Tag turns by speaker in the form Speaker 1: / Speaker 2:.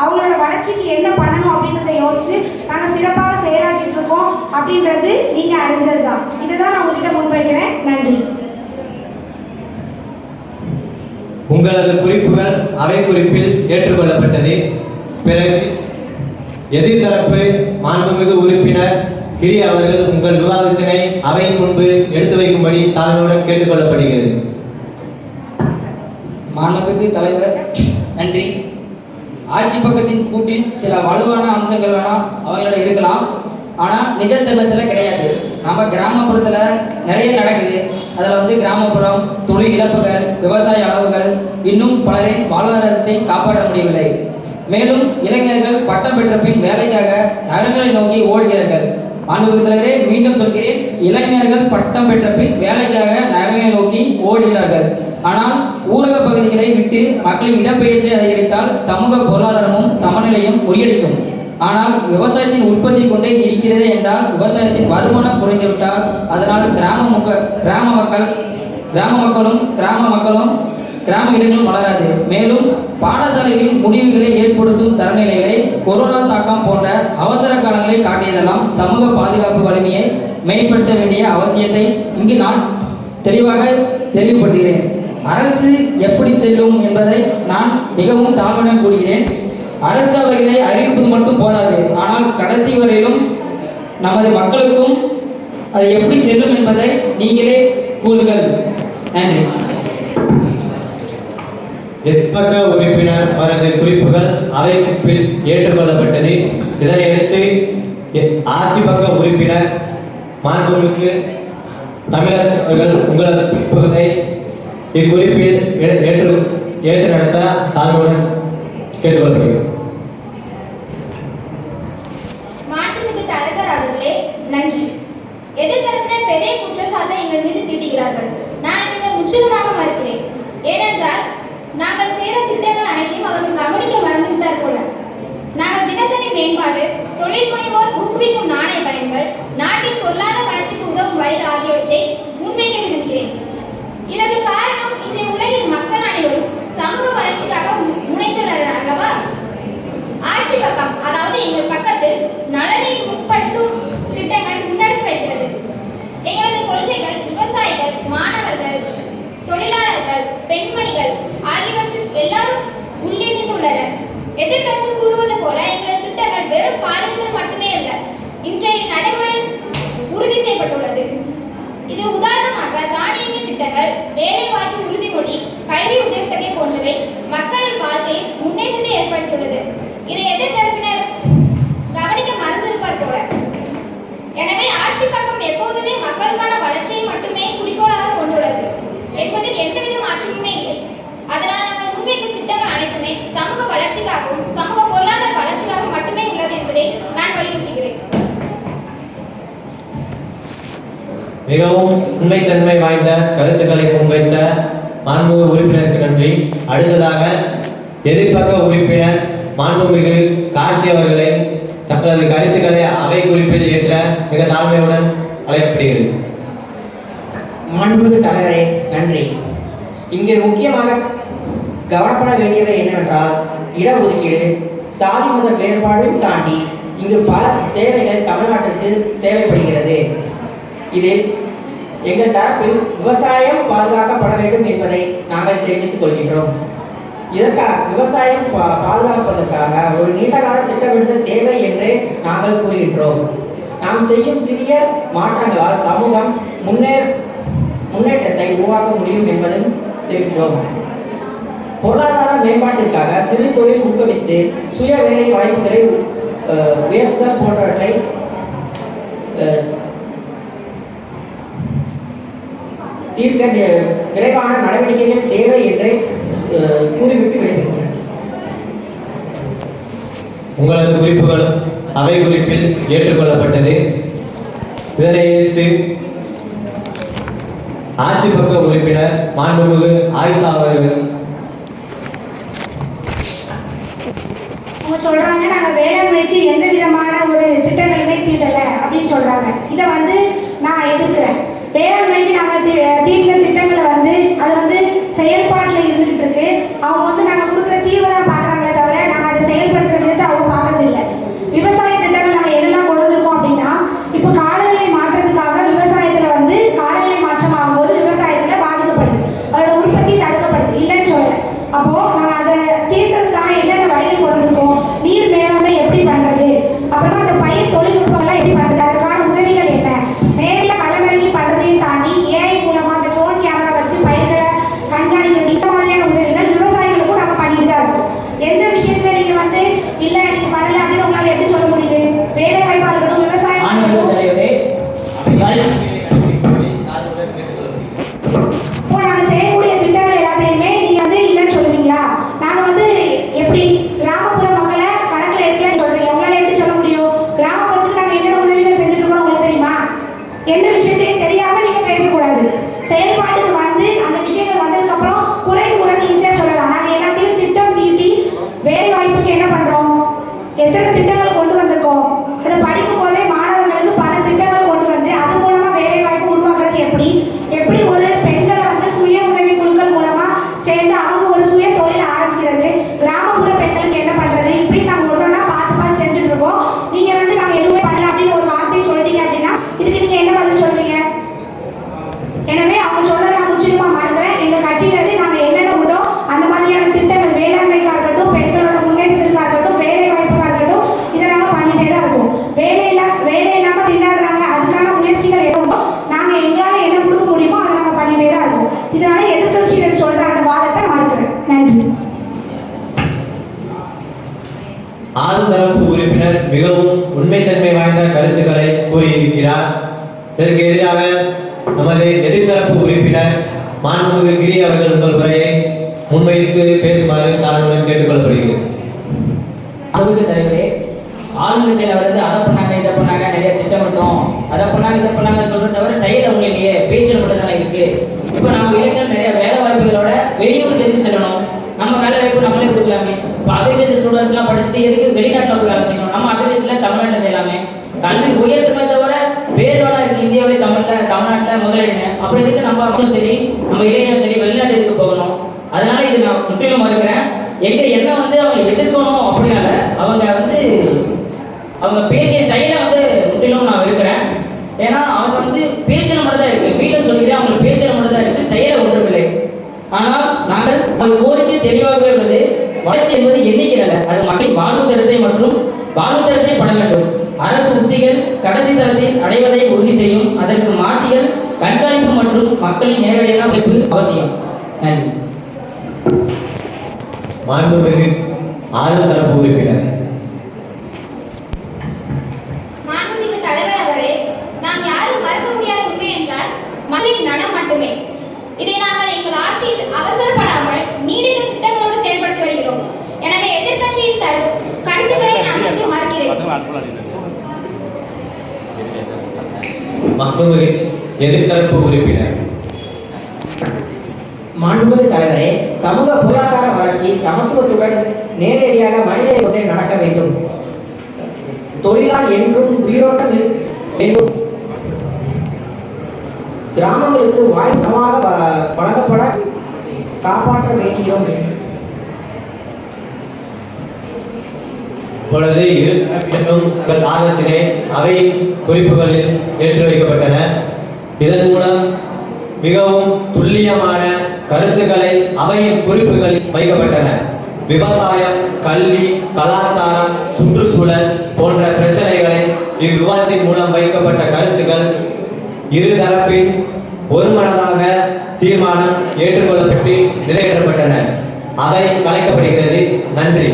Speaker 1: அவங்களோட வளர்ச்சிக்கு என்ன பண்ணணும் அப்படின்றத யோசிச்சு நாங்க சிறப்பாக செயலாற்றிட்டு இருக்கோம் அப்படின்றது நீங்க அறிஞ்சதுதான். இதுதான் நான் உங்ககிட்ட முன்வைக்கிறேன். நன்றி.
Speaker 2: உங்களது குறிப்புகள் அவை குறிப்பில் ஏற்றுக்கொள்ளப்பட்டது. பிறகு எதிர்த்தரப்பு மாண்புமிகு உறுப்பினர் கிரி அவர்கள் உங்கள் விவாதத்தினை அவையின் முன்பு எடுத்து வைக்கும்படி தாழ்மையுடன் கேட்டுக்கொள்ளப்படுகிறது.
Speaker 3: மாண்புமிகு தலைவர் நன்றி. ஆட்சி பக்கத்தின் கூட்டில் சில வலுவான அம்சங்கள் வேணால் அவங்களோட இருக்கலாம். ஆனால் நிஜத்தன்மத்தில் கிடையாது. நம்ம கிராமப்புறத்தில் நிறைய நடக்குது. அதில் வந்து கிராமப்புறம் தொழில் இழப்புகள் விவசாய அளவுகள் இன்னும் பலரின் வாழ்வாதாரத்தை காப்பாற்ற முடியவில்லை. மேலும் இளைஞர்கள் பட்டம் பெற்ற பின் வேலைக்காக நகரங்களை நோக்கி ஓடுகிறார்கள். மாண்புமிகு தலைவரே மீண்டும் சொல்கிறேன். இளைஞர்கள் பட்டம் பெற்ற பின் வேலைக்காக நகரங்களை நோக்கி ஓடுகிறார்கள். ஆனால் ஊரக பகுதிகளை விட்டு மக்களின் இடப்பெயர்ச்சி அதிகரித்தால் சமூக பொருளாதாரமும் சமநிலையும் முறியடிக்கும். ஆனால் விவசாயத்தின் உற்பத்தி கொண்டே இருக்கிறது என்றால் விவசாயத்தின் வருமானம் குறைந்துவிட்டால் அதனால் கிராம முக்க கிராம மக்கள் கிராம மக்களும் கிராம மக்களும் கிராம இடங்களும் வளராது. மேலும் பாடசாலைகளின் முடிவுகளை ஏற்படுத்தும் தரநிலைகளை கொரோனா தாக்கம் போன்ற அவசர காலங்களை காட்டியதெல்லாம் சமூக பாதுகாப்பு வலிமையை மேம்படுத்த வேண்டிய அவசியத்தை இங்கு நான் தெளிவாக தெளிவுபடுகிறேன் அரசு எப்படி செல்லும் என்பதை நான் மிகவும் தாழ்வுடன் கூறுகிறேன். அரசு அவைகளை அறிவிப்பது மட்டும் போதாது. ஆனால் கடைசி வரையிலும் நமது மக்களுக்கும் அது எப்படி செல்லும் என்பதை நீங்களே கூறுங்கள். நன்றி.
Speaker 2: எத்பக்க உறுப்பினர் அவரது குறிப்புகள் அவை குறிப்பில் ஏற்றுக்கொள்ளப்பட்டது. இதனையடுத்து ஆட்சி பக்க உறுப்பினர் மாண்புமிகு தமிழர் அவர்கள் உங்களது குறிப்புகளை இக்குறிப்பில் ஏ- ஏற்று ஏற்று நடத்த தாழ்வுடன் கேட்டுக்கொள்ளப்படுகிறது
Speaker 4: தலைவர் அவர்களே நன்றி. எதிர்த்தரப்பினர் பெரிய குற்றச்சாட்டை எங்கள் மீது தீட்டுகிறார்கள். நான் இதை முற்றிலுமாக மறுக்கிறேன். ஏனென்றால் நாங்கள் செய்த திட்டங்கள் அனைத்தையும் அவர்கள் கவனிக்க மறந்துவிட்டார் போல. நாங்கள் தினசரி மேம்பாடு தொழில் முனைவோர் ஊக்குவிக்கும் நாணய ஆட்சி பக்கம் அதாவது எங்கள் பக்கத்தில் நலனை முற்படுத்தும் திட்டங்கள் முன்னெடுத்து வைக்கிறது. எங்களது கொள்கைகள் விவசாயிகள் மாணவர்கள் தொழிலாளர்கள் பெண்மணிகள் ஆகியவற்றில் எல்லாரும் உள்ளிணைந்துள்ளனர். எதிர்கட்சி கூறுவது போல எங்களது திட்டங்கள் வெறும் பாதிப்பு மட்டுமே அல்ல இன்றைய நடைமுறை உறுதி செய்யப்பட்டுள்ளது. இது உதாரணமாக தானியங்கி திட்டங்கள் வேலைவாய்ப்பு உறுதிமொழி கல்வி உதவித்தொகை போன்றவை மக்கள் வாழ்க்கையில் முன்னேற்றத்தை ஏற்படுத்தியுள்ளது. இதை எதிர்த்தரப்பினர் கவனிக்க மறந்திருப்பார் போல. எனவே ஆட்சி பக்கம் எப்போதுமே மக்களுக்கான வளர்ச்சியை மட்டுமே குறிக்கோளாக கொண்டுள்ளது. என்பதில் எந்தவித மாற்றமுமே இல்லை. அதனால் நாங்கள் முன்வைக்கும் திட்டங்கள் அனைத்துமே சமூக வளர்ச்சிக்காகவும் சமூக பொருளாதார வளர்ச்சிக்காகவும் மட்டுமே உள்ளது என்பதை நான் வலியுறுத்துகிறேன்.
Speaker 2: மிகவும் உண்மைத்தன்மை வாய்ந்த கருத்துக்களை முன்வைத்த மாண்புமிகு உறுப்பினருக்கு நன்றி. அடுத்ததாக எதிர்ப்பக்க உறுப்பினர் மாண்புமிகு கார்த்தி அவர்களை தங்களது கருத்துக்களை அவை குறிப்பில் ஏற்ற மிக தாழ்மையுடன் அழைக்கப்படுகிறது.
Speaker 5: மாண்புமிகு தலைவரே நன்றி. இங்கே முக்கியமாக கவனப்பட வேண்டியவை என்னவென்றால் இடஒதுக்கீடு சாதி மத வேறுபாடும் தாண்டி இங்கு பல தேவைகள் தமிழ்நாட்டிற்கு தேவைப்படுகிறது. இதில் எங்கள் தரப்பில் விவசாயம் பாதுகாக்கப்பட வேண்டும் என்பதை நாங்கள் தெரிவித்துக் கொள்கின்றோம். இதற்காக விவசாயம் பா- பாதுகாப்பதற்காக ஒரு நீண்டகால திட்டமிடுதல் தேவை என்று நாங்கள் கூறுகின்றோம். நாம் செய்யும் சிறிய மாற்றங்களால் சமூகம் முன்னே முன்னேற்றத்தை உருவாக்க முடியும் என்பதும் தெரிவிக்கிறோம் பொருளாதார மேம்பாட்டிற்காக சிறு தொழில் ஊக்குவித்து சுய வேலை வாய்ப்புகளை அஹ், உயர்த்துதல் போன்றவற்றை அஹ், தீர்க்க விரைவான நடவடிக்கைகள் தேவை என்று கூறிவிட்டு விடைபெறுகிறேன்.
Speaker 2: உங்களது குறிப்புகளும் அவை குறிப்பில் ஏற்றுக்கொள்ளப்பட்டது. இதனை எதிர்த்து ஆட்சி பக்க உறுப்பினர் மாண்புமிகு ஆயிஷா அவர்கள்
Speaker 1: அவங்க சொல்றாங்க நாங்க வேளாண்மைக்கு எந்த விதமான ஒரு திட்டங்களுமே தீட்டல அப்படின்னு சொல்றாங்க. இதை வந்து நான் எதிர்க்கிறேன். வேளாண்மைக்கு நாங்க தீட்டின திட்டங்களை வந்து அது வந்து செயல்பாட்டில் இருக்கு. அவங்க வந்து நாங்க கொடுக்குற தீர்வை தான் பார்க்கறாங்களே தவிர நாங்க அதை செயல்படுத்துற விதத்தை அவங்க பார்க்கறது இல்லை விவசாய திட்டங்கள் நாங்க என்னெல்லாம் கொண்டு வந்திருக்கோம் அப்படின்னா இப்போ காலநிலை மாற்றத்துக்காக விவசாயத்துல வந்து காலநிலை மாற்றம் ஆகும்போது விவசாயத்துல பாதிக்கப்படுது அதோட உற்பத்தி தடுக்கப்படுது இல்லைன்னு சொல்லல அப்போ நாங்க அதை தீர்க்கிறதுக்காக என்னென்ன வழிகள் கொண்டு வந்திருக்கோம் நீர் மேலாண்மை எப்படி பண்றது அப்புறமா அந்த பயிர் தொழில்நுட்பங்கள்லாம் எப்படி பண்றது அதற்கான உதவிகள் என்ன நேரில் களமிறங்கி பண்றதையும் தாண்டி ஏஐ மூலமா அந்த ட்ரோன் கேமரா வச்சு பயிர்களை கண்காணிக்கிறது இந்த மாதிரியான உதவிகள் விவசாயிகளுக்கும் நாங்க பண்ணிட்டு தான் இருக்கோம் எந்த விஷயத்துல நீங்க வந்து இல்ல நீங்க பண்ணல அப்படின்னு உங்களால எப்படி சொல்ல முடியுது வேலை வாய்ப்பா இருக்கட்டும் விவசாயம்
Speaker 3: மாண்புமிகு தலைவரே
Speaker 1: இப்போ நாங்க செய்யக்கூடிய திட்டங்கள் எல்லாத்தையுமே நீங்க வந்து இல்லைன்னு சொல்லுவீங்களா நாங்க வந்து எப்படி கிராமப்புற மக்களை கணக்குல எடுக்கலன்னு சொல்றீங்க உங்களால எப்படி சொல்ல முடியும் கிராமப்புறத்துக்கு நாங்க என்னென்ன உதவிகள் செஞ்சுட்டு இருக்கோம் உங்களுக்கு தெரியுமா எந்த விஷயத்தையும் தெரியாம நீங்க பேசக்கூடாது செயல்பாட்டுக்கு வந்து அந்த விஷயங்கள் வந்ததுக்கு அப்புறம் குறை கூறது ஈஸியா சொல்லலாம் நாங்க எல்லாத்தையும் திட்டம் தீட்டி வேலை வாய்ப்புக்கு என்ன பண்றோம் எத்தனை திட்டங்கள் கொண்டு வந்திருக்கோம் அதை படிக்கும் போதே மாணவர்களுக்கு பல திட்டங்கள் கொண்டு வந்து அது மூலமா வேலை வாய்ப்பு உருவாக்குறது எப்படி எப்படி ஒரு பெண்களை வந்து சுய உதவி குழுக்கள் மூலமா சேர்ந்து அவங்க ஒரு சுய தொழில் ஆரம்பிக்கிறது கிராமப்புற பெண்களுக்கு என்ன பண்றது இப்படி நாங்க ஒன்றா பார்த்து பார்த்து செஞ்சுட்டு இருக்கோம் நீங்க வந்து நாங்க எதுவுமே பண்ணல அப்படின்னு ஒரு வார்த்தையை சொல்லிட்டீங்க அப்படின்னா இதுக்கு நீங்க என்ன பதில் சொல்றீங்க எனவே அவங்க சொன்னதை நான் முற்றிலுமா மறந்துறேன் எங்க கட்சியில இருந்து நாங்க என்னென்ன உண்டோ அந்த மாதிரியான திட்டங்கள் வேளாண்மைக்கா இருக்கட்டும் பெண்களோட முன்னேற்றத்திற்கா இருக்கட்டும் வேலை வாய்ப்புக்கா இருக்கட்டும் இதை நாங்க பண்ணிட்டே தான் இருக்கோம் வேலை இல்லா வேலை இல்லாம திண்டாடுறாங்க அதுக்கான முயற்சிகள் என்ன உண்டோ நாங்க எங்களால என்ன கொடுக்க முடியுமோ அதை நாங்க பண்ணிட்டே தான் இருக்கோம் இதனால எதிர்கட்சிகள் சொல்ற அந்த வாதத்தை மறுக்கிறேன் நன்றி
Speaker 2: ஆளுந்தரப்பு உறுப்பினர் மிகவும் உண்மைத்தன்மை வாய்ந்த கருத்துக்களை கூறியிருக்கிறார் இதற்கு எதிராக நமது எதிர்த்தரப்பு உறுப்பினர் மாண்புமிகு கிரி அவர்கள் உங்கள் உரையை முன்வைத்து பேசுமாறு தாழ்வுடன் கேட்டுக்கொள்ளப்படுகிறது
Speaker 3: மாண்புமிகு தலைவரே ஆளுங்கட்சியில வந்து அதை பண்ணாங்க இதை பண்ணாங்க நிறைய திட்டமிட்டோம். அதை பண்ணாங்க இதை பண்ணாங்க சொல்றத தவிர செயல் அவங்க இல்லையே பேச்சில் மட்டும் இருக்கு. இப்போ நம்ம இளைஞர் நிறைய வேலை வாய்ப்புகளோட வெளியூர் தெரிஞ்சு செல்லணும். நம்ம வேலை வாய்ப்பு நம்மளே கொடுக்கலாமே. இப்போ அக்ரிகல்ச்சர் ஸ்டூடெண்ட்ஸ்லாம் படிச்சுட்டு எதுக்கு வெளிநாட்டில் போய் வேலை செய்யணும்? நம்ம அக்ரிகல்ச்சரில் அப்படி இருக்க நம்ம மக்களும் சரி நம்ம இளைஞரும் சரி வெளிநாட்டு போகணும். அதனால இது நான் முற்றிலும் மறுக்கிறேன். எங்க என்ன வந்து அவங்க எதிர்க்கணும் அப்படின்னால அவங்க வந்து அவங்க பேசிய செயலை வந்து முற்றிலும் நான் இருக்கிறேன். ஏன்னா அவங்க வந்து பேச்சில் மட்டும் தான் இருக்கு. வீட்டில் சொல்லிக்கிறேன் அவங்க பேச்சில் மட்டும் தான் இருக்கு செயலை ஒன்றுமில்லை. ஆனால் நாங்கள் அந்த கோரிக்கை தெளிவாகவே உள்ளது. வளர்ச்சி என்பது எண்ணிக்கையில் அது மக்கள் வாழ்வு தரத்தை மற்றும் வாழ்வு தரத்தை பட வேண்டும். அரசு உத்திகள் கடைசி தரத்தில் அடைவதை உறுதி செய்யும். அதற்கு மாற்றிகள் கண்காணிப்பு மற்றும் மக்களின் நேரடியான வைப்பு அவசியம். நன்றி.
Speaker 2: மாண்புமிகு ஆளுந்தரப்பு உறுப்பினர்
Speaker 4: மாண்புமிகு
Speaker 2: எதிர்த்தரப்பு உறுப்பினர்.
Speaker 5: மாண்புமிகு தலைவரே சமூக பொருளாதார வளர்ச்சி சமத்துவத்துடன் நேரடியாக மனிதரை கொண்டே நடக்க வேண்டும். தொழிலால் என்றும் உயிரோட்டம் வேண்டும். கிராமங்களுக்கு வாய்ப்பு சமமாக வழங்கப்பட காப்பாற்ற வேண்டுகிறோம்
Speaker 2: இப்பொழுது இரு ஆதத்திலே அவையின் குறிப்புகளில் ஏற்றி வைக்கப்பட்டன. இதன் மூலம் மிகவும் துல்லியமான கருத்துக்களை அவையின் குறிப்புகளில் வைக்கப்பட்டன. விவசாயம் கல்வி கலாச்சாரம் சுற்றுச்சூழல் போன்ற பிரச்சனைகளை இவ்விவாதத்தின் மூலம் வைக்கப்பட்ட கருத்துக்கள் இரு தரப்பின் ஒருமனதாக தீர்மானம் ஏற்றுக்கொள்ளப்பட்டு நிறைவேற்றப்பட்டன. அவை கலைக்கப்படுகிறது. நன்றி.